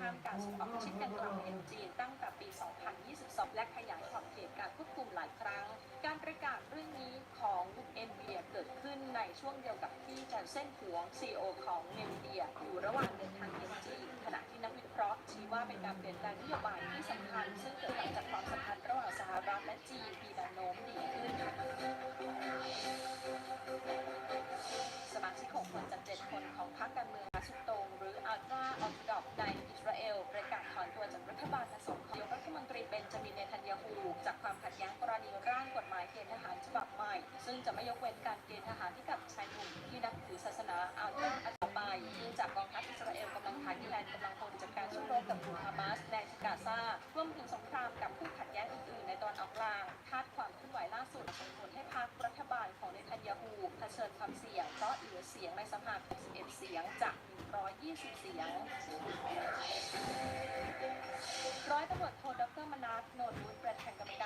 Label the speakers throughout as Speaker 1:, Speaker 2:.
Speaker 1: ห้ามการส่งออกชิ้นกันกลางเอ็นจีนตั้งแต่ปี 2022 และขยายขอบเขตการควบคุมหลายครั้ง การประกาศเรื่องนี้ของเอ็นเบียเกิดขึ้นในช่วงเดียวกับที่จันเซ่นหวงซีโอของเอ็นเบียอยู่ระหว่างเดินทางเอ็นจีนขณะที่นักวิเคราะห์ชี้ว่าเป็นการเปลี่ยนแปลงนโยบายที่สำคัญซึ่งเกิดหลังจาก ซึ่งจะไม่ยกเว้นการเกณฑ์ทหารที่กับชายหนุ่มที่นับถือศาสนาอัลตราอัต่อไปเนื่องจากกองทัพอิสราเอลกำลังขายดินแดนกำลังพลจากการสู้รบกับกลุ่มฮามาสในกาซารวมถึงสงครามกับคู่ขัดแย้งอื่นๆ ในตอนออกกลาง คาดความเคลื่อนไหวล่าสุดส่งผลให้พรรครัฐบาลของเนทันยาฮูเผชิญความเสี่ยงเพราะเหลือเสียงในสภา61เสียงจาก 120 เสียงร้อยตำรวจโทดรมนัสโนนวุฒิประธานกรรมการ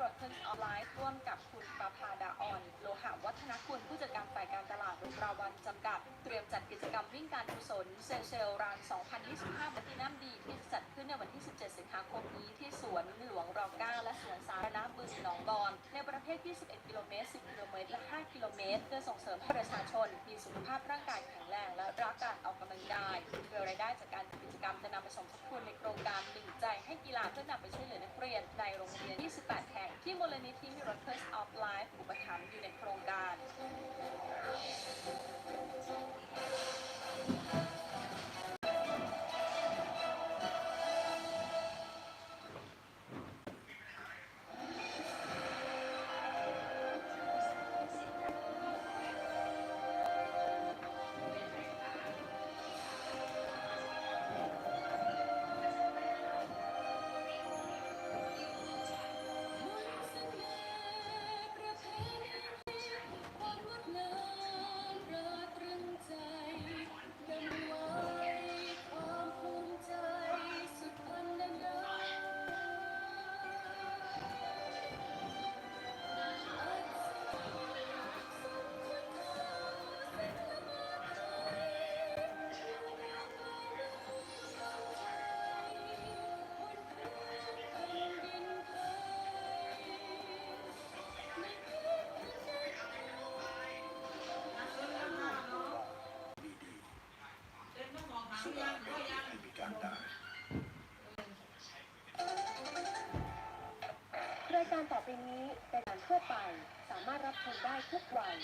Speaker 1: มูลนิธิมิโรเคิลออนไลน์ร่วมกับคุณประภาดาอ่อน โลหะวัฒนคุณผู้จัดการฝ่ายการตลาดรุ่งราวันจำกัด เตรียมจัดกิจกรรมวิ่งการกุศลเซเซลราน 2025บัตินัมดีที่จัดขึ้นในวันที่ 17 สิงหาคมนี้ที่สวนหลวงร9และสวนสาธารณะบึงหนองบอน ในประเภท 21 กิโลเมตร 10 กิโลเมตร และ 5 กิโลเมตร เพื่อส่งเสริมให้ประชาชน มีสุขภาพร่างกายแข็งแรงและรักการออกกำลังกายโดยรายได้จากการจัดกิจกรรมจะนำไปสมทบทุนในโครงการหนึ่งใจให้กีฬาเพื่อนำไปช่วยเหลือนักเรียนในโรงเรียน 28 แห่งที่มูลนิธิ Miracles of Life อุปถัมภ์อยู่ในโครงการ
Speaker 2: ราไม่ได้ให้มีการด่า
Speaker 1: รายการต่อไปนี้เป็นการทั่วไป สามารถรับชมได้ทุกวัย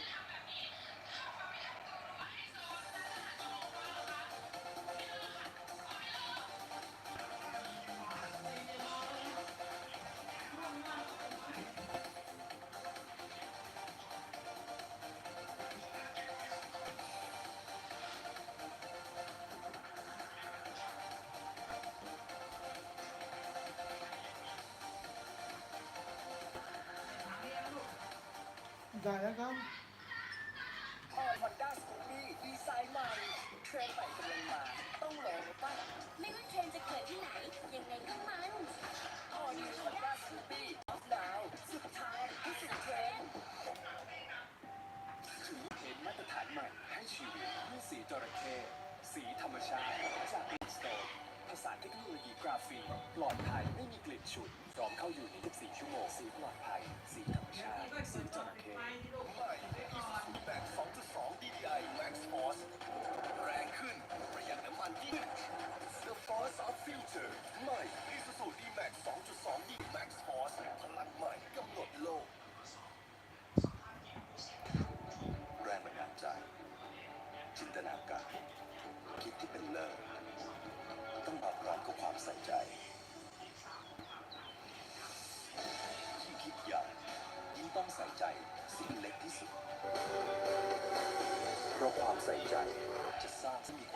Speaker 3: ได้แล้วครับ
Speaker 4: ออฮอนด้าสกูปี้ดีไซน์ใหม่เทรนด์ใหม่กำลังมาต้องลองนะป้า
Speaker 5: ไม่ว่าเทรนด์จะเกิดที่ไหน ยังไงก็มัน
Speaker 4: ออนนิวฮอนด้าสกูปี้ออฟดาวสุดท้ายที่สุดเทรนด์ถือเห็นมาตรฐานใหม่ให้ชีวิตด้วยสีจระเข้สีธรรมชาติจากกลิ่นสโตนผสานเทคโนโลยีกราฟีปลอดภัยไม่มีกลิ่นฉุนพร้อมเข้าอยู่ใน24ชั่วโมงสีปลอดภัยสี
Speaker 2: of Future ใหม่ Isuzu D-Max 2.2 D Max Force พลังใหม่กำหนดโลก แรงบันดาลใจ จินตนาการ คิดที่เป็นเลิศต้องมาพร้อมกับความใส่ใจยิ่งคิดใหญ่ยิ่งต้องใส่ใจสิ่งเล็กที่สุด เพราะความใส่ใจจะสร้างที่มีคุณค่าให้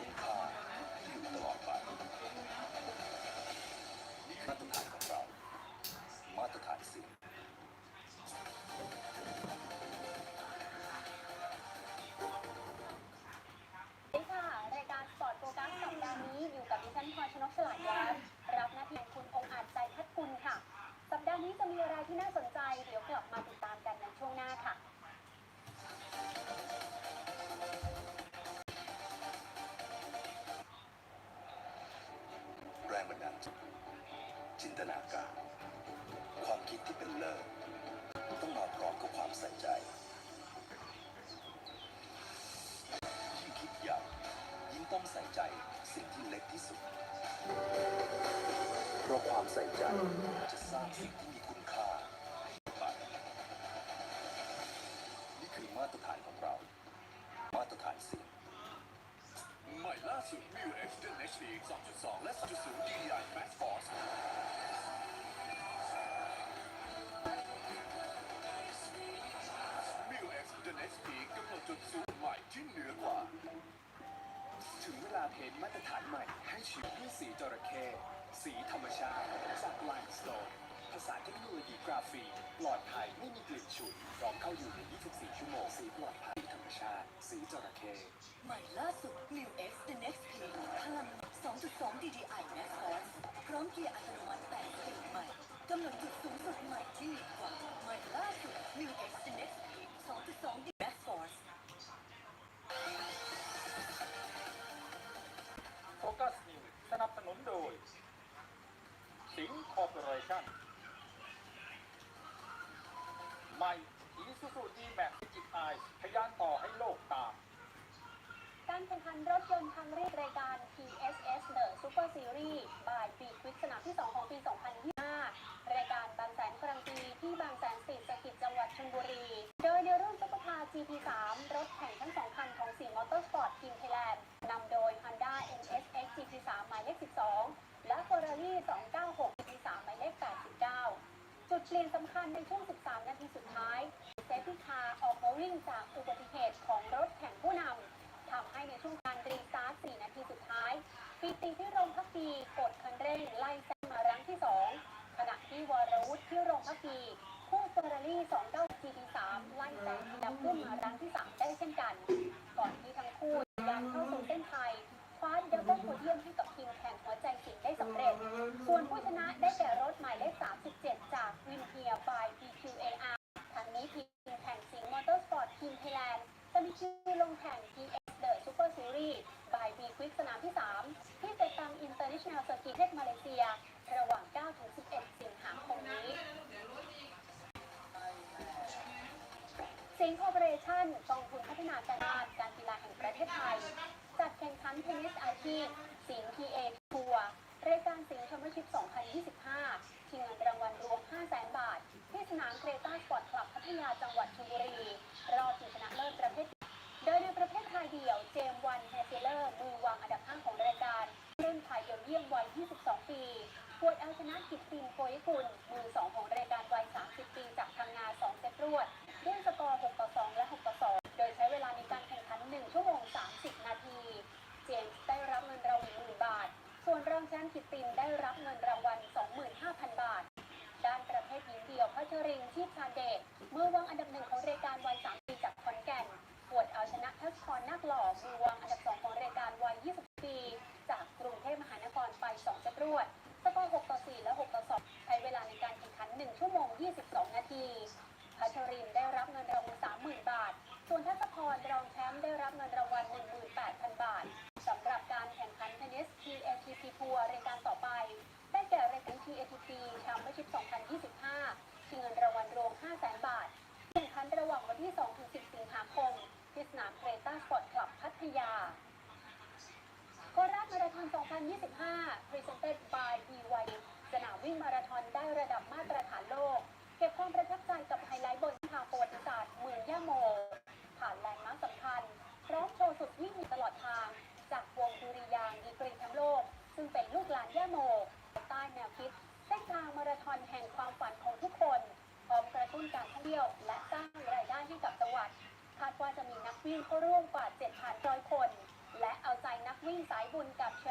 Speaker 1: ความใส่
Speaker 2: ใจยิ่งคิดใหญ่ยิ่งต้องใส่ใจสิ่งที่เล็กที่สุด เพราะความใส่ใจจะสร้างสิ่งที่มีคุณค่าให้ไปนี่คือมาตรฐานของเรา มาตรฐานสิ่งใหม่ล่าสุด m i u X Gen HD 2.2 และ 3.0 DDI Max Force สดุดสูงใหม่ที่เหนือกว่า
Speaker 4: ถึงเวลาเพ้นมาตรฐานใหม่ให้ชีวิตด้วยสีจระเข้สีธรรมชาติจากไลน์สโตนผสาเทคโนโลยีกราฟีปลอดภัยไม่มีกลิ่นฉุนพร้อมเข้าอยู่ใน 24 ชั่วโมงสีปลอดภัยธรรมชาติ สีจระเข้
Speaker 5: ใหม่ล่าสุด New X The Next P พลัง 2.2 DDI Max o n พร้อมเกียร์อัตโนมัติ8สปีดใหม่กำหนดจุดสูงสุดใหม่ที่เหนือกว่าใหม่ล่าสุด New X The Next P 2.2ั
Speaker 6: สนิวสนับสนุนโดย สิงคอร์ปอเรชั่นใหม่อีซูซูดีแม็กจิตไอพยานต่อให้โลกตาม
Speaker 7: การแข่งขันรถยนต์ทางเรียบรายการ PSS The Super Series by b q u i c k สนามที่ 2 ของปี 2025 รายการบางแสนกลางปีที่บางแสนสตรีสกิจจังหวัดชลบุรี โดยในรุ่นซุปเปอร์คาร์ GT3 รถแข่งทั้งสองคัน 12และ Ferrari 296 GT3 หมายเลข89 จุดเปลี่ยนสำคัญในช่วง 13 นาทีสุดท้าย เซฟตี้คาร์ออกมาวิ่งจากอุบัติเหตุของรถแข่งผู้นำทำให้ในช่วงการรีสตาร์ท 4 นาทีสุดท้ายปีติที่โรงพักดีกดคันเร่งไล่แซงมารั้งที่ 2 ขณะที่วรวุฒิที่โรงพักดีคู่เฟอร์รารี่ 29 GT3 ไล่แซงแล้วขึ้นมารั้งที่ 3 ได้เช่นกัน ส่วนผู้ชนะได้แก่รถหมายเลข 37 จากวินเทียบาย BQAR ทั้งนี้ทีมแข่งสิงห์มอเตอร์สปอร์ตทีมไทยแลนด์จะมีชื่อลงแข่ง PS The Super Series by B Quick สนามที่ 3 ที่เซตัง International Circuit ประเทศมาเลเซีย ระหว่าง9-11 สิงหาคมนี้ สิงห์คอร์ปอเรชั่นกองทุนพัฒนาการด้านการกีฬาแห่งประเทศไทย จัดแข่งขันเทนนิสอาชีพสิงห์ PA ป 2025 Presented by BY สนามวิ่งมาราธอนได้ระดับมาตรฐานโลก เก็บความประทับใจกับไฮไลท์บนทางประวัติศาสตร์เมืองย่าโม ผ่านแลนด์มาร์คสำคัญ พร้อมโชว์สุดวิ่งตลอดทาง จากวงดุริยางดีกรีแชมป์โลก ซึ่งเป็นลูกหลานย่าโม ใต้แนวคิดเส้นทางมาราธอนแห่งความฝันของทุกคนพร้อมกระตุ้นการท่องเที่ยว และสร้างรายได้ให้กับจังหวัดคาดว่าจะมีนักวิ่งเข้าร่วมกว่า7,000คน และเอาใจนักวิ่งสายบุญกับ Charity Set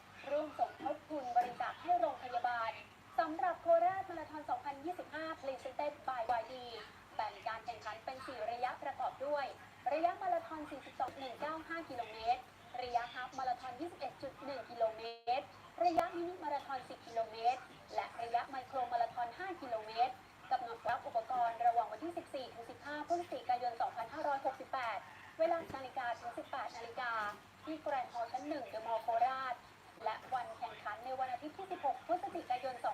Speaker 7: ร่วมสมทบทุนบริจาคให้โรงพยาบาล สำหรับโคราชมาราธอน 2025 Presented by YD แบ่งการแข่งขันเป็น 4 ระยะประกอบด้วย ระยะมาราธอน 42.195 กิโลเมตร ระยะฮาล์ฟมาราธอน 21.1 กิโลเมตร ระยะมินิมาราธอน 10 กิโลเมตร และระยะไมโครมาราธอน 5 กิโลเมตร กำหนดรับอุปกรณ์ระหว่างวันที่ 14-15 พฤศจิกายน 2568 เวลานาฬิกาถึง 18 นาฬิกา ที่แกรนด์ฮอลล์ชั้น 1 เดอะมอลล์โคราช และวันแข่งขันในวันอาทิตย์ที่ 16 พฤศจิกายน 2568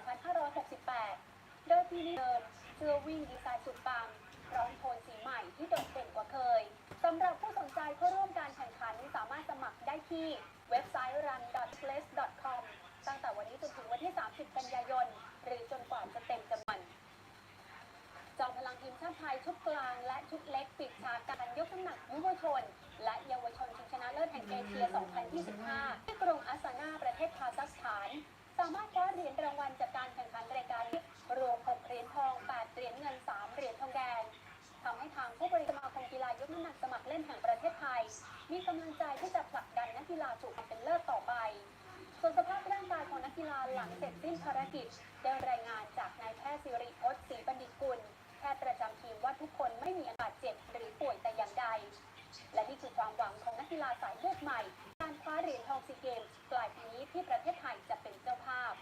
Speaker 7: ที่นี่เดิมเสื้อวิ่งดีไซน์สุดปังพร้อมโทนสีใหม่ที่โดดเด่นกว่าเคยสำหรับผู้สนใจเข้าร่วมการแข่งขันสามารถสมัครได้ที่เว็บไซต์ run.place.com ตั้งแต่วันนี้จนถึงวันที่ 30 กันยายน หรือจนกว่าจะเต็มจำนวน จอมพลังทีม ชาติไทยชุดกลางและชุดเล็กปิดฉากการยกน้ำหนักยุวชน และเยาวชนชิงชนะเลิศแห่งเอเชีย 2025 ที่กรุงอาสานาประเทศคาซัคสถาน สามารถคว้าเหรียญรางวัลจากการแข่งขันรายการรวม6เหรียญทอง 8 เหรียญเงิน 3 เหรียญทองแดงทำให้ทางผู้บริหารสมาคมกีฬายกน้ำหนักสมัครเล่นแห่งประเทศไทย มีกำลังใจที่จะผลักดันนักกีฬาสู่ความเป็นเลิศต่อไปส่วนสภาพร่างกายของนักกีฬาหลังเสร็จสิ้นภารกิจได้รายงานจากนายแพทย์สิริพจน์ศรีบัณฑิตกุลแพทย์ประ ทุกคนไม่มีอาการเจ็บหรือป่วยแต่อย่างใด และนี่คือความหวังของนักกีฬาสายเลือดใหม่ การคว้าเหรียญทองซีเกมส์ปลายปีนี้ที่ประเทศไทยจะเป็นเจ้าภาพ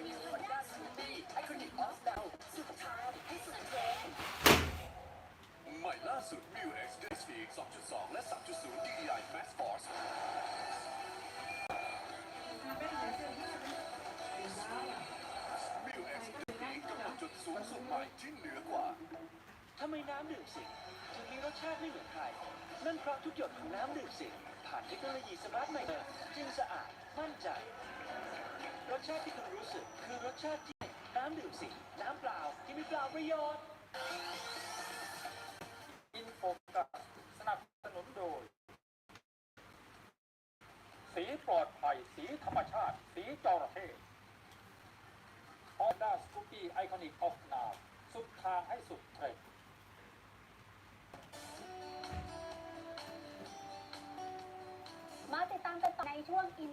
Speaker 5: All New Honda Scoopy Iconic of Now สุดท้ายให้สุดเทรนด์
Speaker 2: ใหม่ล่าสุด Mu X Density 2.2 และ 3.0 DDI Max Force Mu X Density กำลังจุดสูงสุดใหม่ที่เหนือกว่า
Speaker 8: ทำไมน้ำดื่มสิงถึงมีรสชาติไม่เหมือนใคร นั่นเพราะทุกหยดของน้ำดื่มสิงผ่านเทคโนโลยีสมาร์ทไมเนอร์จึงสะอาด มั่นใจ รสชาติที่คุณรู้สึกคือรสชาติที่น้ำดื่มสิงน้ำเปล่าที่มีเปล่าประโยชน์
Speaker 6: อินโฟกัสสนับสนุนโดย สีปลอดภัย สีธรรมชาติ สีจระเข้ Honda Scoopy Iconic of Now สุดทางให้สุดเทรนด์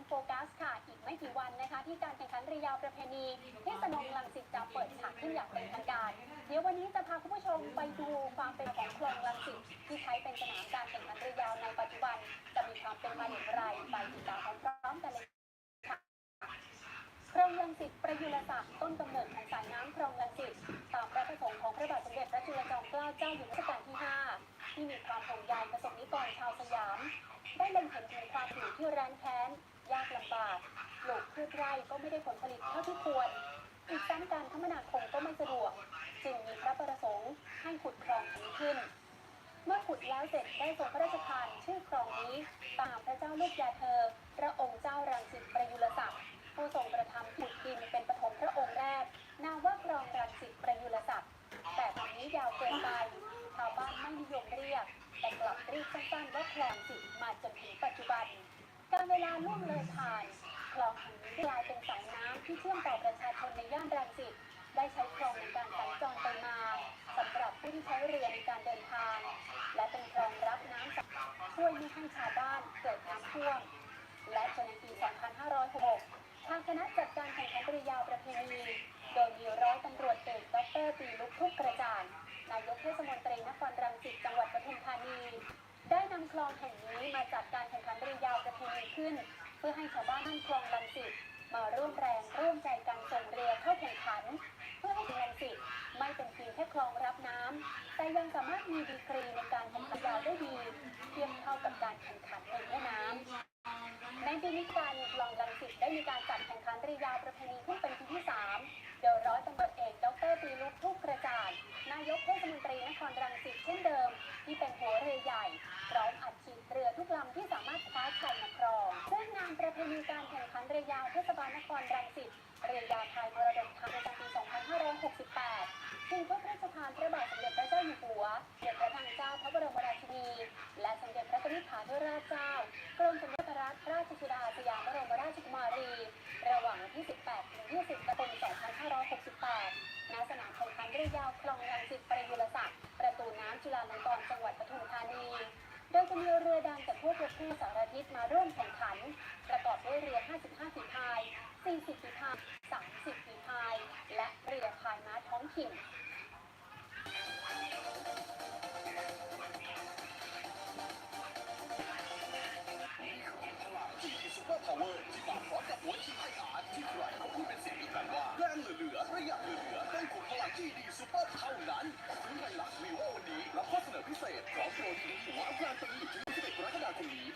Speaker 7: ช่วง In Focus ค่ะ อีกไม่กี่วันนะคะ ที่การแข่งขันเรือยาวประเพณีที่สนมลังสิตจะเปิดฉากขึ้นอย่างเป็นทางการ เดี๋ยววันนี้จะพาคุณผู้ชมไปดูความเป็นของคลองลังสิตที่ใช้เป็นสนามการแข่งขันเรือยาวในปัจจุบัน จะมีความเป็นมาอย่างไรไปติดตามพร้อมๆกันเลยค่ะคลองลังสิตประยุรศักดิ์ต้นกำเนิดของสายน้ำคลองลังสิตตามพระประสงค์ของพระบาทสมเด็จพระจุลจอมเกล้าเจ้าอยู่หัวรัชกาลที่ 5 ที่มีความห่วงใยประสบนิกรชาวสยามได้เล็งเห็นถึงความหิวที่แร้นแค้น ยากลำบากปลูกพืชไร่ก็ไม่ได้ผลผลิตเท่าที่ควร อีกทั้งการคมนาคมก็ไม่สะดวก จึงมีพระประสงค์ให้ขุดคลองนี้ขึ้น เมื่อขุดแล้วเสร็จได้ทรงพระราชทานชื่อคลองนี้ตามพระเจ้าลูกยาเธอ พระองค์เจ้ารังสิตประยุรศักดิ์ผู้ทรงกระทำขุดดินเป็นปฐมพระองค์แรก นามว่าคลองรังสิตประยุรศักดิ์แต่ตอนนี้ยาวเกินไปชาวบ้านไม่นิยมเรียก แต่กลับเรียกสั้นๆว่าคลองสิตมาจนถึงปัจจุบัน การเวลาล่วงเลยผ่านคลองแห่งนี้กลายเป็นสายน้ำที่เชื่อมต่อประชาชนในย่านรังสิตได้ใช้คลองในการสัญจรไปมาสำหรับผู้ที่ใช้เรือในการเดินทาง และเป็นคลองรับน้ำช่วยไม่ให้ชาวบ้านเกิดน้ำท่วม และจนในปี 2506 ทางคณะจัดการแข่งขันเรือยาวประเพณีโดยมีร้อยตำรวจเอกดรปีลุกทุกกระจ่างนายกเทศมนตรีนครรังสิตจังหวัดปทุมธานี ได้นำคลองแห่งนี้มาจัดการแข่งขันเรือยาวประเพณีขึ้น เพื่อให้ชาวบ้านท่านคลองลังสิตมาร่วมแรงร่วมใจกันส่งเรือเข้าแข่งขัน เพื่อให้ลังสิตไม่เป็นเพียงแค่คลองรับน้ำแต่ยังสามารถมีดีกรีในการแข่งขันยาวได้ดี รือยาวคลองรังสิตประยุรศักดิ์ประตูน้ำจุฬาลงกรณ์จังหวัดปทุมธานี โดยจะมีเรือดำจากทั่วประเทศสารทิศมาร่วมแข่งขัน ประกอบด้วยเรือ 55ฝีพาย 40ฝีพาย 30ฝีพาย และเรือพายม้าท้องถิ่น
Speaker 2: พลังจีซูเปอร์พาวเวอร์ที่มาพร้อมกับหัวฉีดไออาร์ที่ใครเขาพูดเป็นเสียงเดียวกันว่าแรงเหลือๆระยัดเหลือ ที่ดีซูเปอร์เท่านั้นซื้อไฮลักซ์วีโอวันนี้รับข้อเสนอพิเศษพร้อมโปรดีหัวอัพแรงตรงนี้ถึง11กรกฎาคมนี้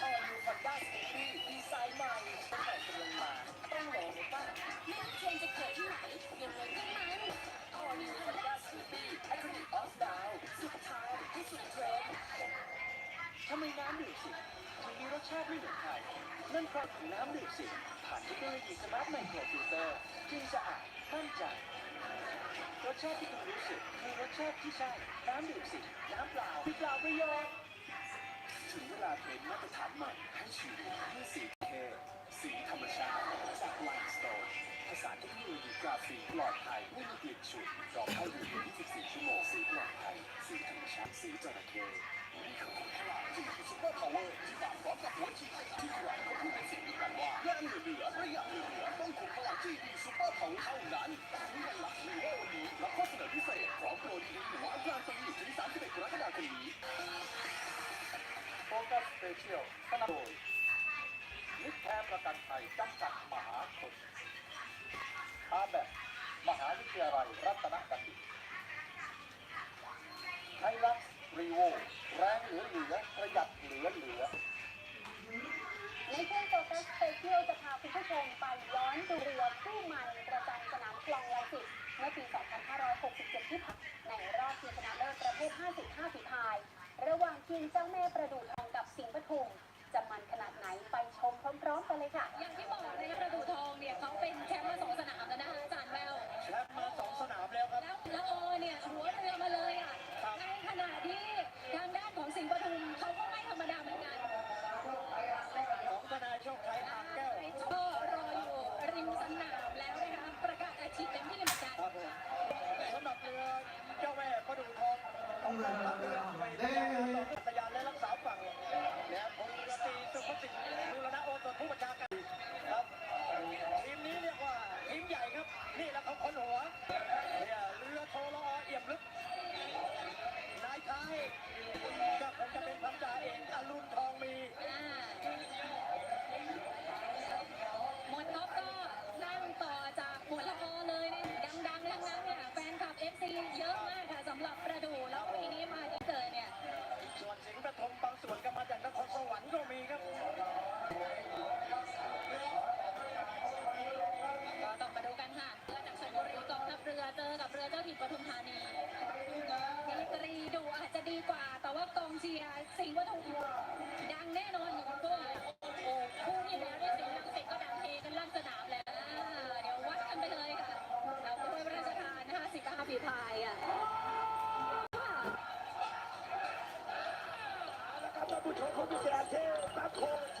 Speaker 5: ออยูฮอนด้าสกูปี้ดีไซน์ใหม่ตั้งแต่กำลังมาต้องลองเลยป่ะ
Speaker 9: ไม่ว่าเทรนจะเกิดที่ไหนยังไงก็มัน
Speaker 5: ออยูฮอนด้าสกูปี้อคริลิกออฟดาวสุดท้ายที่สุดเทรน
Speaker 8: ทำไมน้ำดื่มสิงถึงมีรสชาติไม่เหมือนใครนั่นเพราะถุงน้ำดื่มสิผ่านเทคโนโลยีสมาร์ทไมโครฟิลเตอร์จึงสะอาดมั่นใจ รสชาติที่คุณรู้สึกคือรสชาติที่ใช่ น้ำดื่มสิ น้ำเปล่าที่เปล่าประโยชน์
Speaker 4: ถึงเวลาเทรนมาตรฐานใหม่ให้ชีวิตด้สีเทสีธรรมชาติจากไลน์สโตนผสานเทคโนโลยีกราฟีปลอดภัยไม่มีกลิ่นฉุนรอเข้าอยู่24 ชั่วโมงสีปลอดภัยสีธรรมชาติสีจระเข้
Speaker 2: ขุนพลังจีซูเปอร์พาวเวอร์ที่มาพร้อมกับหัวฉีดไออาร์ที่ใครเขาพูดเป็นเสียงเดียวกันว่าแรงเหลือๆประหยัดเหลือๆต้องขุนพลังที่ดีซูเปอร์พาวเวอร์เท่านั้นซื้อไฮลักซ์วีโอวันนี้รับข้อเสนอพิเศษพร้อมโปรดีหัวอัพแรงตรงนี้ถึง31กรกฎาคมนี้
Speaker 6: โฟกัสสเปเชียลสนับสนุนโดยมิตรแท้ประกันภัยจำกัดมหาชนอาแบบมหาวิทยาลัยรัตนบัณฑิตไฮลักซ์ รีโวแรงเหลือเหลือประหยัดเหลือเหลือ
Speaker 7: ในช่วงโฟกัสสเปเชียลจะพาคุณผู้ชมไปย้อนดูเรือคู่มันประจำสนามคลองลังสิตเมื่อปี 2567 ที่ผ่านในรอบชิงชนะเลิศประเภท 55 ฝีพาย ระหว่างทีมเจ้าแม่ประดูทองกับสิงห์ปทุมจะมันขนาดไหนไปชมพร้อมๆกันเลยค่ะ
Speaker 1: อย่างที่บอกนะคะประดูทองเนี่ยเขาเป็
Speaker 8: น
Speaker 1: แชมป์
Speaker 8: มาสองสนามแล้ว
Speaker 10: นะคะอาจารย์แววแชมป์
Speaker 11: มา
Speaker 10: สอง
Speaker 11: สนา
Speaker 10: มแล้ว
Speaker 11: ครับ
Speaker 10: แล้วแล้วโอ
Speaker 11: เนี่ยหัวเรือมาเลย
Speaker 12: Corey